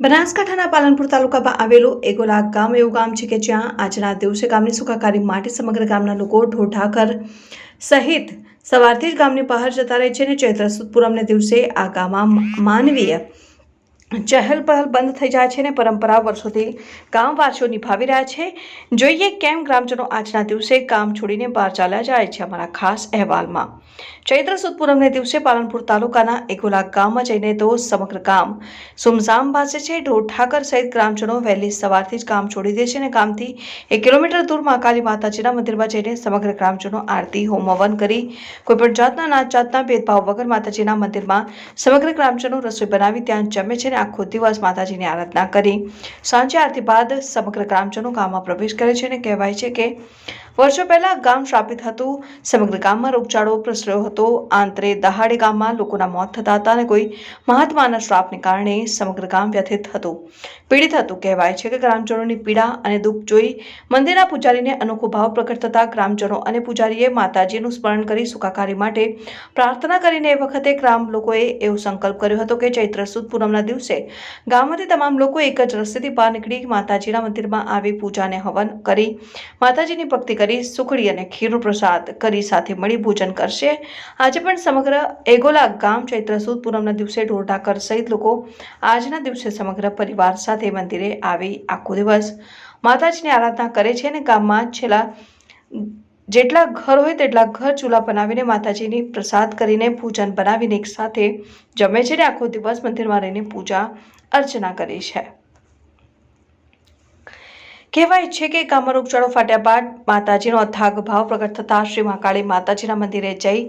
બનાસકાંઠાના પાલનપુર તાલુકામાં આવેલું એગોલા ગામ એવું ગામ છે કે જ્યાં આજના દિવસે ગામની સુખાકારી માટે સમગ્ર ગામના લોકો ઢોઢાકર સહિત સવારથી જ ગામની બહાર જતા રહે છે અને ચૈત્ર સુદ દિવસે આ ગામમાં માનવીય ચહેલ પહલ બંધ થઈ જાય છે અને પરંપરા વર્ષોથી ગામવાસીઓ નિભાવી રહ્યા છે. જોઈએ કેમ ગ્રામજનો આજના દિવસે ગામ છોડીને બહાર ચાલ્યા જાય છે અમારા ખાસ અહેવાલમાં. ચૈત્ર સુદ પૂનમને દિવસે પાલનપુર તાલુકાના એગોલા ગામમાં જઈને તો સમગ્ર ગામ સુમસામ ભાસે છે. ઢોર ઠાકર સહિત ગ્રામજનો વહેલી સવારથી જ ગામ છોડી દે છે અને ગામથી એક કિલોમીટર દૂર મહાકાલી માતાજીના મંદિરમાં જઈને સમગ્ર ગ્રામજનો આરતી હોમ હવન કરી કોઈપણ જાતના, નાત જાતના ભેદભાવ વગર માતાજીના મંદિરમાં સમગ્ર ગ્રામજનો રસોઈ બનાવી ત્યાં જમે છે આખો દિવસ માતાજીની આરાધના કરી. સાંજે આરતી બાદ સમગ્ર ગ્રામજનો ગામમાં પ્રવેશ કરે છે અને કહેવાય છે કે વર્ષો પહેલા ગામ શ્રાપિત હતું. સમગ્ર ગામમાં રોગચાળો પ્રસર્યો હતો. આંતરે દહાડે ગામમાં લોકોના મોત થતા હતા અને કોઈ મહાત્માના શ્રાપને કારણે સમગ્ર ગામ વ્યથિત હતું. પીડિત હતું કહેવાય છે કે ગ્રામજનોની પીડા અને દુઃખ જોઈ મંદિરના પૂજારીને અનોખો ભાવ પ્રગટ થતા ગ્રામજનો અને પૂજારીએ માતાજીનું સ્મરણ કરી સુખાકારી માટે પ્રાર્થના કરીને એ વખતે ગ્રામ લોકોએ એવો સંકલ્પ કર્યો હતો કે ચૈત્ર સુદ પૂનમના દિવસે ગામમાંથી તમામ લોકો એક જ રસ્તેથી બહાર નીકળી માતાજીના મંદિરમાં આવી પૂજાને હવન કરી માતાજીની ભક્તિ કરી સુખડી અને ખીરનું પ્રસાદ કરી સાથે મળી ભોજન કરશે. આજે પણ સમગ્ર એગોલા ગામ ચૈત્ર સુદ પૂનમના દિવસે ઢોરઢાકર સહિત લોકો આજના દિવસે સમગ્ર પરિવાર સાથે મંદિરે આવી આખો દિવસ માતાજીની આરાધના કરે છે અને ગામમાં છેલ્લા જેટલા ઘર હોય તેટલા ઘર ચૂલા બનાવીને માતાજીની પ્રસાદ કરીને પૂજન બનાવીને એક સાથે જમે છે અને આખો દિવસ મંદિરમાં રહીને પૂજા અર્ચના કરે છે. કહેવાય છે કે કામર રોગચાળો ફાટ્યા બાદ માતાજીનો અથાગ ભાવ પ્રગટ થતા શ્રી મહાકાળી માતાજીના મંદિરે જઈ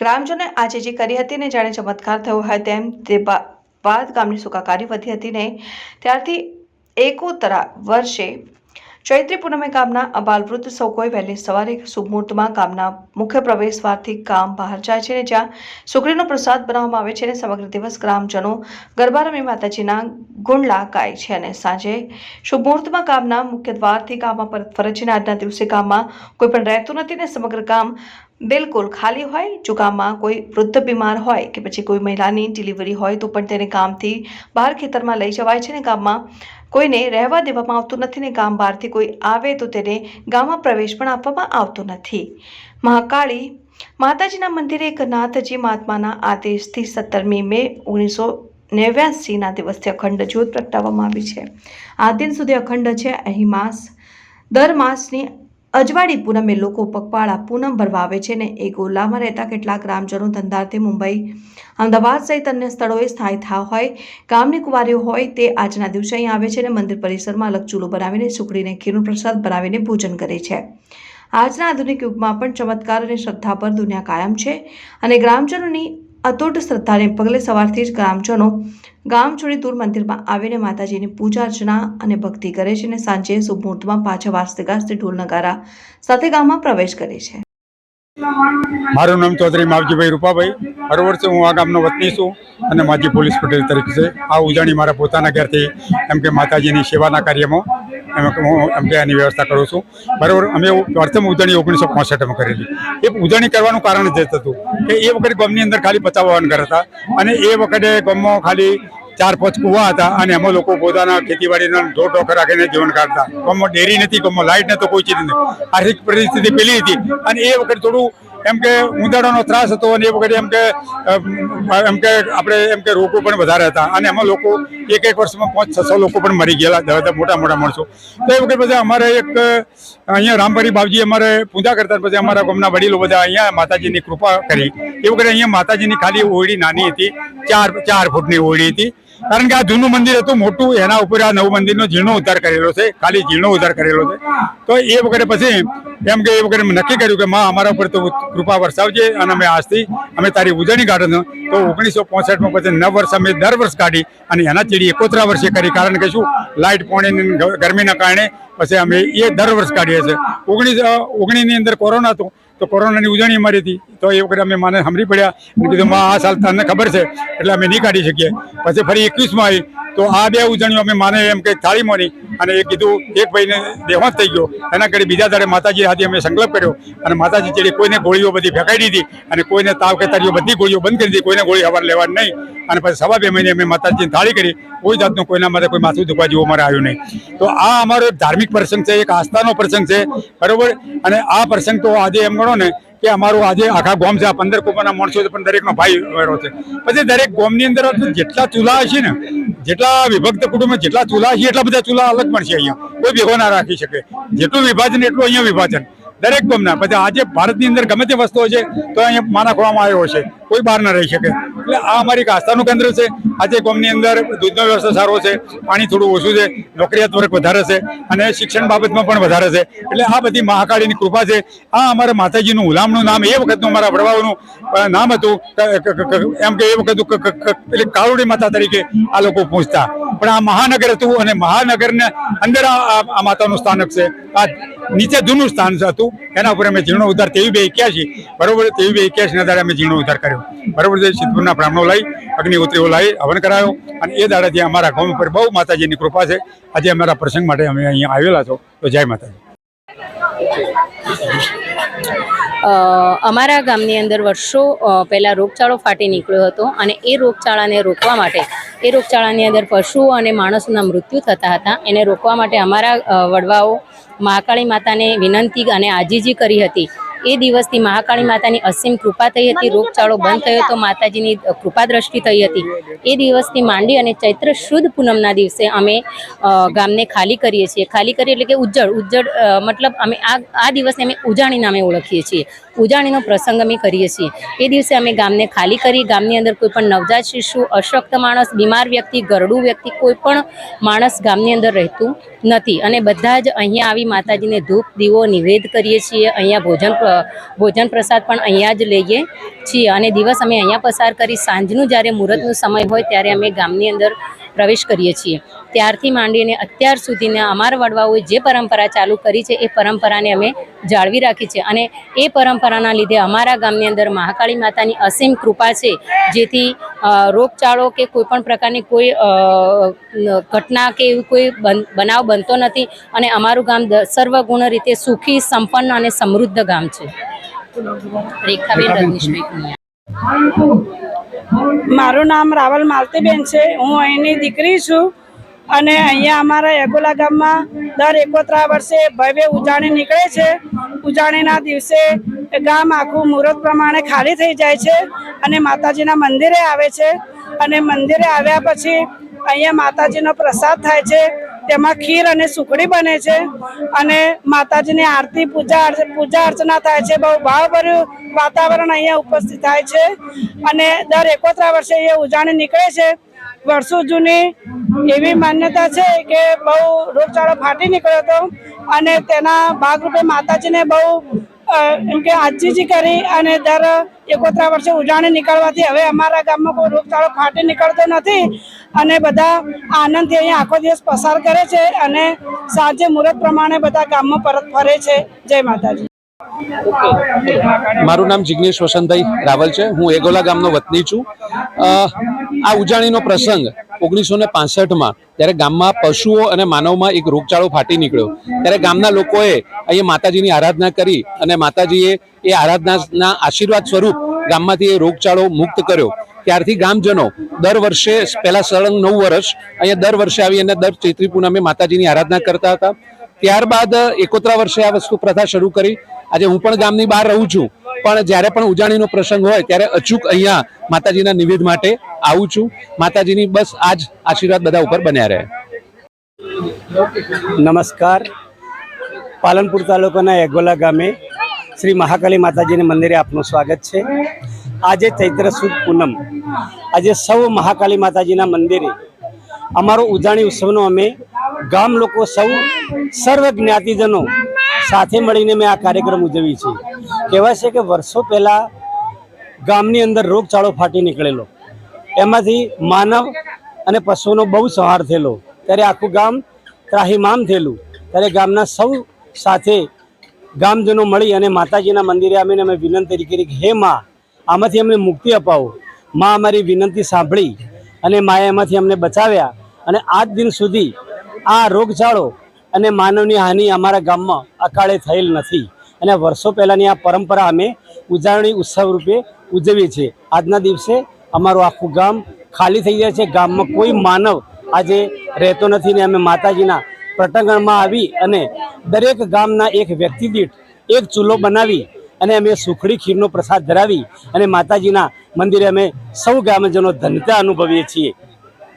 ગ્રામજનોએ આજે જે કરી હતી ને જાણે ચમત્કાર થયો હોય તેમ તે બાદ ગામની સુખાકારી વધી હતી ને ત્યારથી એકોતરા વર્ષે ચૈત્રી પૂનમે ગામના અબાલ વૃદ્ધ સૌ કોઈ વહેલી સવારે શુભ મુહૂર્તમાં ગામના મુખ્ય પ્રવેશવારથી ગામ બહાર જાય છે અને જ્યાં સુખડીનો પ્રસાદ બનાવવામાં આવે છે અને સમગ્ર દિવસ ગ્રામજનો ગરબા રમી માતાજીના ગુણલા ગાય છે અને સાંજે શુભ મુહૂર્તમાં ગામના મુખ્ય દ્વારથી ગામમાં પરત ફરે છે આજના દિવસે ગામમાં કોઈ પણ રહેતું નથી ને સમગ્ર ગામ બિલકુલ ખાલી હોય. જો ગામમાં કોઈ વૃદ્ધ બીમાર હોય કે પછી કોઈ મહિલાની ડિલિવરી હોય તો પણ તેને ગામથી બહાર ખેતરમાં લઈ જવાય છે ને ગામમાં કોઈને રહેવા દેવામાં આવતું નથી ને ગામ બહારથી કોઈ આવે તો તેને ગામમાં પ્રવેશ પણ આપવામાં આવતો નથી. મહાકાળી માતાજીના મંદિરે એક નાથજી મહાત્માના આદેશથી સત્તરમી મે ઓગણીસો નેવ્યાસીના દિવસથી અખંડ જ્યોત પ્રગટાવવામાં આવી છે. આ દિન સુધી અખંડ છે. અહીં માસ, દર માસની અજવાળી પૂનમે લોકો પગપાળા પૂનમ ભરવા છે ને એ ગોલામાં રહેતા કેટલાક ગ્રામજનો ધંધાર્થે મુંબઈ, અમદાવાદ સહિત અન્ય સ્થળોએ સ્થાયી થા હોય, ગામની કુંવારીઓ હોય તે આજના દિવસે અહીં આવે છે અને મંદિર પરિસરમાં અલગ ચૂલો બનાવીને, સુખડીને, ખીરનો પ્રસાદ બનાવીને ભોજન કરે છે. આજના આધુનિક યુગમાં પણ ચમત્કાર અને શ્રદ્ધા પર દુનિયા કાયમ છે અને ગ્રામજનોની અતૂટ શ્રદ્ધાને પગલે સવારથી જ ગ્રામજનો ગામ છોડી દૂર મંદિરમાં આવીને માતાજીની પૂજા અર્ચના અને ભક્તિ કરે છે અને સાંજે શુભ મુહૂર્તમાં પાછા વાજતે ગાજતે ઢોલ નગારા સાથે ગામમાં પ્રવેશ કરે છે. મારું નામ ચૌધરી માવજીભાઈ રૂપાભાઈ. હર વર્ષે હું આ ગામનો વતની છું અને માજી પોલીસ પટેલ તરીકે છે. આ ઉજાણી મારા પોતાના ઘરથી, એમ કે માતાજીની સેવાના કાર્યમાં હું આની વ્યવસ્થા કરું છું. બરાબર, અમે પ્રથમ ઉજવણી ઓગણીસો પોસઠમાં કરેલી. એ ઉજવણી કરવાનું કારણ જ હતું કે એ વખતે ગામની અંદર ખાલી પચાવવાનું ઘર હતા અને એ વખતે ગામમાં ખાલી ચાર પાંચ કુવા હતા અને એમાં લોકો પોતાના ખેતીવાડીના ઢોર ઢોકર રાખીને જીવન કાઢતા. ગામમાં ડેરી નથી, ગામમાં લાઇટ નતો કોઈ ચીજ નથી. આર્થિક પરિસ્થિતિ પેલી હતી અને એ વખતે થોડું એમ કે ઉંદરડાનો ત્રાસ હતો અને એ વખતે એમ કે એમ કે આપણે એમ કે રોગો પણ વધારે હતા. અને એમાં લોકો એક એક વર્ષમાં પાંચ છસો લોકો પણ મરી ગયેલા મોટા મોટા માણસો. તો એ વખતે પછી અમારે એક અહીંયા રામભરી બાપજી અમારે પૂજા કરતા પછી અમારા ગામના વડીલો બધા અહીંયા માતાજીની કૃપા કરી. એ વખતે અહીંયા માતાજીની ખાલી ઓળી નાની હતી, ચાર ચાર ફૂટની ઓળી હતી. કારણ કે આ જૂનું મંદિર હતું, મોટું, એના ઉપર આ નવું મંદિરનો જીર્ણો ઉદ્ધાર કરેલો છે, ખાલી જીર્ણો ઉદ્ધાર કરેલો છે. તો એ વખતે પછી એમ કે એ વખતે નક્કી કર્યું કે માં, અમારા ઉપર તો કૃપા વરસાવજે અને અમે આજથી, અમે તારી ઉજવણી કાઢો તો ઓગણીસો પોસઠમાં પછી નવ વર્ષ અમે દર વર્ષ કાઢી અને એના ચીડી એકોતરા વર્ષે કરી. કારણ કે શું? લાઇટ પાણીની ગરમીના કારણે, પછી અમે એ દર વર્ષ કાઢીએ છીએ. ઓગણીસ ઓગણીસની અંદર કોરોના હતો તો કોરોનાની ઉજવણી અમારી હતી. તો એ વખતે અમે માને સાંભળી પડ્યા. અને કીધું આ સાલ તમને ખબર છે. એટલે અમે નહીં કાઢી શકીએ. પછી ફરી એકવીસમાં આવી. તો આ બે ઉજવણીઓ અમે માને એમ કે મળી અને એ કીધું, એક ભાઈને દેહાંત થઈ ગયો. એના કરી બીજા દાડે માતાજી હાથી અમે સંકલ્પ કર્યો અને માતાજી ચડી કોઈને ગોળીઓ બધી ફેંકાઈ દીધી અને કોઈને તાવ કે તારીઓ બધી ગોળીઓ બંધ કરી દીધી. કોઈને ગોળી હવાર લેવા નહીં. અને પછી સવા બે મહિને અમે માતાજીની થાળી કરી. કોઈ જાતનું કોઈના માટે કોઈ માથું દુખવા જેવું અમારે આવ્યું નહીં. તો આ અમારો એક ધાર્મિક પ્રસંગ છે, એક આસ્થાનો પ્રસંગ છે. બરોબર? અને આ પ્રસંગ તો આજે એમ ગણો ને કે અમારું આજે આખા ગોમ છે, આ પંદર કુંભાના માણસો છે, પણ દરેકનો ભાઈ વેરો છે. પછી દરેક ગામની અંદર જેટલા ચૂલા હશે ને, જેટલા વિભક્ત કુટુંબ જેટલા ચૂલા હશે, એટલા બધા ચૂલા અલગ પણ છે અહીંયા. કોઈ ભેગો ના રાખી શકે. જેટલું વિભાજન, એટલું અહીંયા વિભાજન. દરેક ગામના. પછી આજે ભારતની અંદર ગમે તે વસ્તુઓ છે, તો અહીંયા માના ખોવામાં આવ્યો છે કોઈ બહાર ના રહી શકે. એટલે આ અમારી એક આસ્થાનું કેન્દ્ર છે. આજે ગામની અંદર દૂધનો વ્યવસ્થા સારો છે, પાણી થોડું ઓછું છે, નોકરિયાત વર્ગ વધારે છે, અને શિક્ષણ બાબતમાં પણ વધારે છે. એટલે આ બધી મહાકાળીની કૃપા છે. આ અમારા માતાજીનું હુલામનું નામ એ વખતનું અમારા વડવાઓનું નામ હતું એમ કે એ વખત પેલી કાળુડી માતા તરીકે આ લોકો પૂછતા પણ આ મહાનગર હતું અને મહાનગરને અંદર આ માતાનું સ્થાનક છે. આ નીચે જૂનું સ્થાન હતું. એના ઉપર અમે જીર્ણો ઉદ્ધાર તેવી બે એક્યાસી, બરોબર, તેવી બે એક્યાસી દાડે અમે જીર્ણો ઉદ્ધાર કર્યો. બરોબર છે સિદ્ધપુરના બ્રાહ્મણો લઈ, અગ્નિહોત્રીઓ લઈ, હવન કરાયો. અને એ દાડાથી અમારા ગામ ઉપર બહુ માતાજીની કૃપા છે. આજે અમારા પ્રસંગ માટે અમે અહીંયા આવેલા છો. તો જય માતાજી. અમારા ગામની અંદર વર્ષો પહેલાં રોગચાળો ફાટી નીકળ્યો હતો અને એ રોગચાળાને રોકવા માટે, એ રોગચાળાની અંદર પશુઓ અને માણસોના મૃત્યુ થતા હતા. એને રોકવા માટે અમારા વડવાઓ મહાકાળી માતાને વિનંતી અને આજીજી કરી હતી. એ દિવસથી મહાકાળી માતાની અસીમ કૃપા થઈ હતી રોગચાળો બંધ થયો તો માતાજીની કૃપા દ્રષ્ટિ થઈ હતી. એ દિવસથી માંડી અને ચૈત્ર શુદ્ધ પૂનમના દિવસે અમે ગામને ખાલી કરીએ છીએ. ખાલી કરીએ એટલે કે ઉજ્જળ ઉજ્જડ મતલબ અમે આ આ દિવસને અમે ઉજાણી નામે ઓળખીએ છીએ. ઉજાણીનો પ્રસંગ અમે કરીએ છીએ. એ દિવસે અમે ગામને ખાલી કરી ગામની અંદર કોઈ પણ નવજાત શિશુ અશક્ત માણસ બીમાર વ્યક્તિ ગરડું વ્યક્તિ કોઈ પણ માણસ ગામની અંદર રહેતું નથી. અને બધા જ અહીંયા આવી માતાજીને ધૂપ દીવો નિવેદ કરીએ છીએ. અહીંયા ભોજન ભોજન પ્રસાદ પણ અહીંયા જ લઈએ છીએ. અને દિવસ અમે અહીંયા પસાર કરી સાંજનું જ્યારે મુહૂર્તનું સમય હોય ત્યારે અમે ગામની અંદર પ્રવેશ કરીએ છીએ. ત્યારથી માંડીને અત્યાર સુધીને અમારા વડવાઓએ જે પરંપરા ચાલુ કરી છે એ પરંપરાને અમે જાળવી રાખી છે. અને એ પરંપરાના લીધે અમારા ગામની અંદર મહાકાળી માતાની અસીમ કૃપા છે જેથી રોગચાળો કે કોઈ પણ પ્રકારની કોઈ ઘટના કે એવું કોઈ બન- બનાવ બનતો નથી અને અમારું ગામ સર્વગુણ રીતે સુખી સંપન્ન અને સમૃદ્ધ ગામ છે. રેખાબેન રજનીશભાઈ મારું નામ રાવલ માલતીબેન છે. હું અહીંની દીકરી છું. અને અહીંયા અમારા એગોલા ગામમાં દર એકોતરા વર્ષે ભવ્ય ઉજાણી નીકળે છે. ઉજાણીના દિવસે ગામ આખું મુહૂર્ત પ્રમાણે ખાલી થઈ જાય છે અને માતાજીના મંદિરે આવે છે. અને મંદિરે આવ્યા પછી અહીંયા માતાજીનો પ્રસાદ થાય છે. તેમાં ખીર અને સુખડી બને છે. અને માતાજીની આરતી, પૂજા પૂજા અર્ચના થાય છે. બહુ ભાવભર્યું વાતાવરણ અહીંયા ઉપસ્થિત થાય છે. અને દર એકોતરા વર્ષે અહીંયા ઉજાણી નીકળે છે. વર્ષો જૂની એવી માન્યતા છે કે બહુ રોગચાળો ફાટી નીકળ્યો હતો અને તેના ભાગરૂપે માતાજીને બહુ એમ કે આજીજી કરી અને દર એકોતરા વર્ષે ઉજાણી નીકળવાથી હવે અમારા ગામમાં કોઈ રોગચાળો ફાટી નીકળતો નથી અને બધા આનંદથી અહીંયા આખો દિવસ પસાર કરે છે અને સાંજે મુહૂર્ત પ્રમાણે બધા ગામમાં પરત ફરે છે. જય માતાજી. મારું નામ જિગ્નેશ વસંતભાઈ રાવલ છે. હું એગોલા ગામનો વતની છું. આ ઉજાણીનો પ્રસંગ ઓગણીસો ને પાસઠમાં ત્યારે ગામમાં પશુઓ અને માનવમાં એક રોગચાળો ફાટી નીકળ્યો. ત્યારે ગામના લોકોએ અહીંયા માતાજીની આરાધના કરી અને માતાજીએ એ આરાધનાના આશીર્વાદ સ્વરૂપ ગામમાંથી એ રોગચાળો મુક્ત કર્યો. ત્યારથી ગામજનો દર વર્ષે પહેલા સળંગ નવ વર્ષ અહીંયા દર વર્ષે આવી અને દર ચૈત્રી પૂનમે માતાજીની આરાધના કરતા હતા. ત્યારબાદ એકોતરા વર્ષે આ વસ્તુ પ્રથા શરૂ કરી. આજે હું પણ ગામની બહાર રહું છું. પણ જ્યારે પણ ઉજાણીનો પ્રસંગ હોય ત્યારે અચૂક અહીંયા માતાજીના નિવેદ માટે આવું છું. માતાજીની બસ આજ આશીર્વાદ બધા ઉપર બન્યા રહે. નમસ્કાર. પાલનપુર તાલુકાના એગોલા ગામે શ્રી મહાકાલી માતાજીના મંદિરે આપનું સ્વાગત છે. આજે ચૈત્ર સુદ પૂનમ. આજે સૌ મહાકાલી માતાજીના મંદિરે અમારો ઉજાણી ઉત્સવનો અમે ગામ લોકો સૌ સર્વ જ્ઞાતિજનો સાથે મળીને મેં આ કાર્યક્રમ ઉજવી છે. કહેવાય છે કે વર્ષો પહેલાં ગામની અંદર રોગચાળો ફાટી નીકળેલો. એમાંથી માનવ અને પશુનો બહુ સંહાર થયેલો. ત્યારે આખું ગામ ત્રાહીમામ થયેલું. ત્યારે ગામના સૌ સાથે ગામજનો મળી અને માતાજીના મંદિરે આવીને અમે વિનંતી કરી કે હે માં, આમાંથી અમને મુક્તિ અપાવો. માં અમારી વિનંતી સાંભળી અને માએ એમાંથી અમને બચાવ્યા. અને આજ દિન સુધી આ રોગચાળો અને માનવની હાનિ અમારા ગામમાં અકાળે થયેલ નથી. અને વર્ષો પહેલાંની આ પરંપરા અમે ઉજાણી ઉત્સવ રૂપે ઉજવીએ છીએ. આજના દિવસે અમારું આખું ગામ ખાલી થઈ જાય છે. ગામમાં કોઈ માનવ આજે રહેતો નથી ને અમે માતાજીના પ્રટંગણમાં આવી અને દરેક ગામના એક વ્યક્તિ દીઠ એક ચૂલો બનાવી અને અમે સુખડી ખીરનો પ્રસાદ ધરાવી અને માતાજીના મંદિરે અમે સૌ ગામજનો ધન્યતા અનુભવીએ છીએ.